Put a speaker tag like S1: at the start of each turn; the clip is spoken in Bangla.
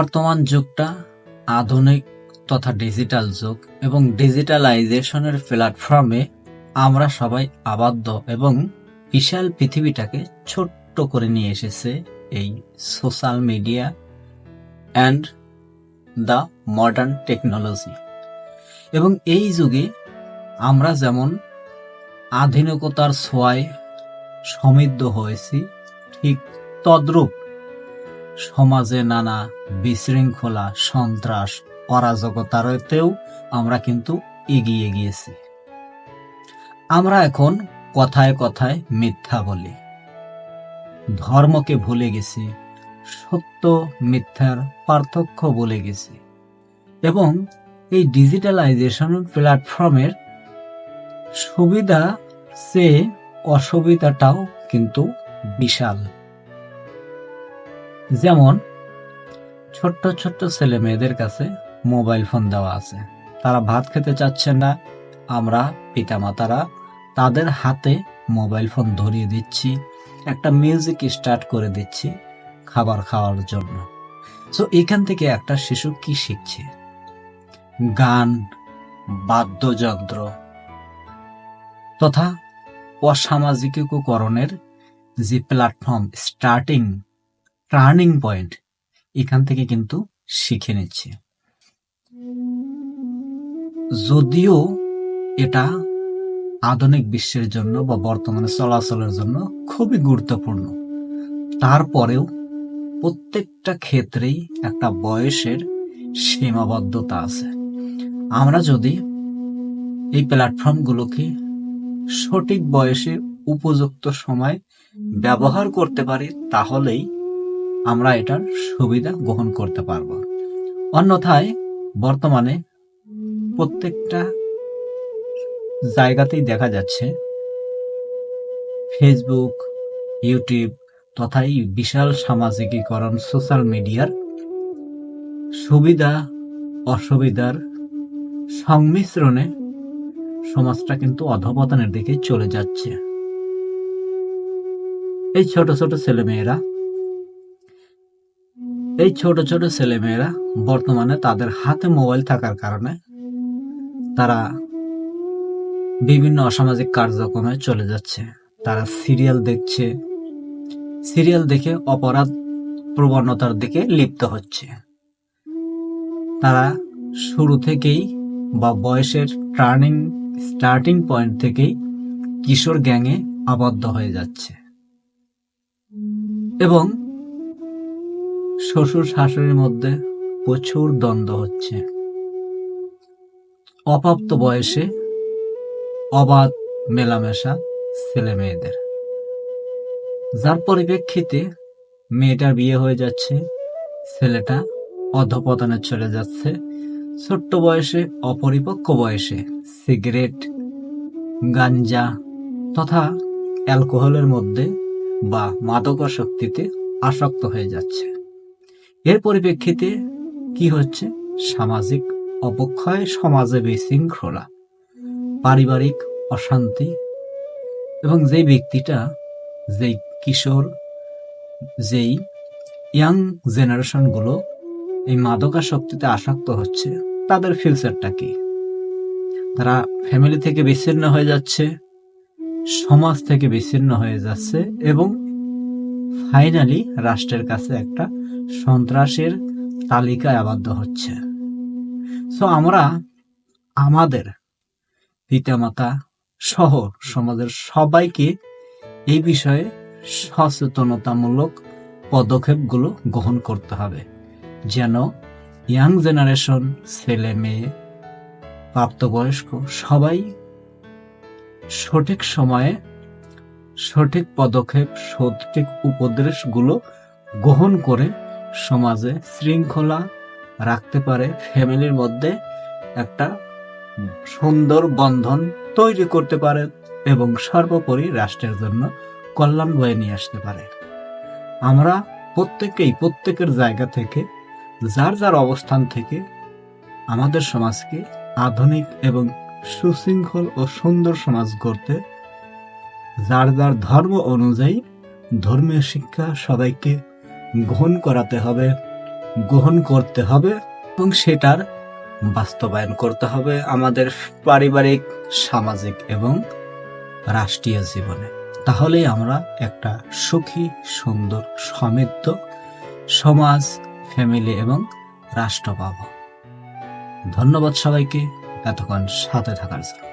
S1: বর্তমান যুগটা আধুনিক তথা ডিজিটাল যুগ এবং ডিজিটালাইজেশনের প্ল্যাটফর্মে আমরা সবাই আবদ্ধ এবং বিশাল পৃথিবীটাকে ছোট্ট করে নিয়ে এসেছে এই social media and the modern technology. এবং এই যুগে আমরা যেমন আধুনিকতার ছোঁয়ায় সমৃদ্ধ হয়েছি, ঠিক তদ্রূপ সমাজে নানা বিশৃঙ্খলা, সন্ত্রাস, অরাজকতারতেও আমরা কিন্তু এগিয়ে গিয়েছি। আমরা এখন কথায় কথায় মিথ্যা বলি। ধর্মকে ভুলে গেছি, সত্য, মিথ্যার পার্থক্য বলে গেছি এবং এই ডিজিটালাইজেশন প্ল্যাটফর্মের সুবিধা, সে অসুবিধাটাও কিন্তু বিশাল। যেমন, ছোট্ট ছোট্ট ছেলে মেয়েদের কাছে মোবাইল ফোন দেওয়া আছে। তারা ভাত খেতে চাচ্ছে না। আমরা পিতামাতারা তাদের হাতে মোবাইল ফোন ধরিয়ে দিচ্ছি। একটা মিউজিক স্টার্ট করে দিচ্ছি খাবার খাওয়ার জন্য। সো এখান থেকে একটা শিশু কি শিখছে? গান, বাদ্যযন্ত্র তথা অসামাজিকীকরণের যে প্ল্যাটফর্ম স্টার্টিং টার্নিং পয়েন্ট। এখান থেকে কিন্তু শিখে নিচ্ছে। যদিও এটা আধুনিক বিশ্বের জন্য বা বর্তমানে চলাচলের জন্য খুবই গুরুত্বপূর্ণ। তারপরেও প্রত্যেকটা ক্ষেত্রেই একটা বয়সের সীমাবদ্ধতা আছে। আমরা যদি এই প্ল্যাটফর্মগুলোকে সঠিক বয়সে উপযুক্ত সময় ব্যবহার করতে পারি, তাহলেই আমরা এটার সুবিধা গ্রহণ করতে পারব। অন্যথায় বর্তমানে প্রত্যেকটা জায়গাতেই দেখা যাচ্ছে ফেসবুক ইউটিউব তথা এই বিশাল সামাজিকীকরণ সোশ্যাল মিডিয়ার সুবিধা, অসুবিধার সংমিশ্রণে সমাজটা কিন্তু অধপতনের দিকে চলে যাচ্ছে। এই ছোট ছোট ছেলেমেয়েরা এই ছোট ছোট ছেলেমেয়েরা বর্তমানে তাদের হাতে মোবাইল থাকার কারণে তারা বিভিন্ন অসামাজিক কার্যক্রমে চলে যাচ্ছে। তারা সিরিয়াল দেখছে। সিরিয়াল দেখে অপরাধ প্রবণতার দিকে লিপ্ত হচ্ছে। তারা শুরু থেকেই বা বয়সের টার্নিং, স্টার্টিং পয়েন্ট থেকেই কিশোর গ্যাংয়ে আবদ্ধ হয়ে যাচ্ছে। এবং শ্বশুর শাশুড়ির মধ্যে প্রচুর দ্বন্দ্ব হচ্ছে। অপ্রাপ্ত বয়সে অবাধ মেলামেশা ছেলে মেয়েদের। যার পরিপ্রেক্ষিতে মেয়েটার বিয়ে হয়ে যাচ্ছে, ছেলেটা অধপতনে চলে যাচ্ছে। ছোট্ট বয়সে, অপরিপক্ক বয়সে সিগারেট, গাঞ্জা তথা অ্যালকোহলের মধ্যে বা মাদকাসক্তিতে আসক্ত হয়ে যাচ্ছে। এর পরিপ্রেক্ষিতে কি হচ্ছে? সামাজিক অবক্ষয় সমাজে বিশৃঙ্খলা, পারিবারিক অশান্তি এবং যেই ব্যক্তিটা, যেই কিশোর, যেই ইয়াং জেনারেশনগুলো এই মাদকাসক্তিতে আসক্ত হচ্ছে, তাদের ফিউচারটা কি? তারা ফ্যামিলি থেকে বিচ্ছিন্ন হয়ে যাচ্ছে, সমাজ থেকে বিচ্ছিন্ন হয়ে যাচ্ছে এবং ফাইনালি রাষ্ট্রের কাছে একটা সন্ত্রাসের তালিকায় আবদ্ধ হচ্ছে। সো আমরা আমাদের পিতামাতা সহ সমাজের সবাইকে এই বিষয়ে সচেতনতামূলক পদক্ষেপগুলো গ্রহণ করতে হবে, যেন ইয়াং জেনারেশন ছেলে মেয়ে, প্রাপ্তবয়স্ক সবাই সঠিক সময়ে সঠিক পদক্ষেপ, সঠিক উপদেশগুলো গ্রহণ করে সমাজে শৃঙ্খলা রাখতে পারে ফ্যামিলির মধ্যে একটা সুন্দর বন্ধন তৈরি করতে পারে এবং সর্বোপরি রাষ্ট্রের জন্য কল্যাণ বয়ে নিয়ে আসতে পারে। আমরা প্রত্যেকেই প্রত্যেকের জায়গা থেকে, যার যার অবস্থান থেকে আমাদের সমাজকে আধুনিক এবং সুশৃঙ্খল ও সুন্দর সমাজ গড়তে, যার যার ধর্ম অনুযায়ী ধর্মীয় শিক্ষা সবাইকে গ্রহণ করাতে হবে, গ্রহণ করতে হবে এবং সেটার বাস্তবায়ন করতে হবে আমাদের পারিবারিক, সামাজিক এবং রাষ্ট্রীয় জীবনে। তাহলেই আমরা একটা সুখী, সুন্দর, সমৃদ্ধ সমাজ ফ্যামিলি এবং রাষ্ট্র পাব। ধন্যবাদ সবাইকে। এতক্ষণ সাথে থাকার জন্য।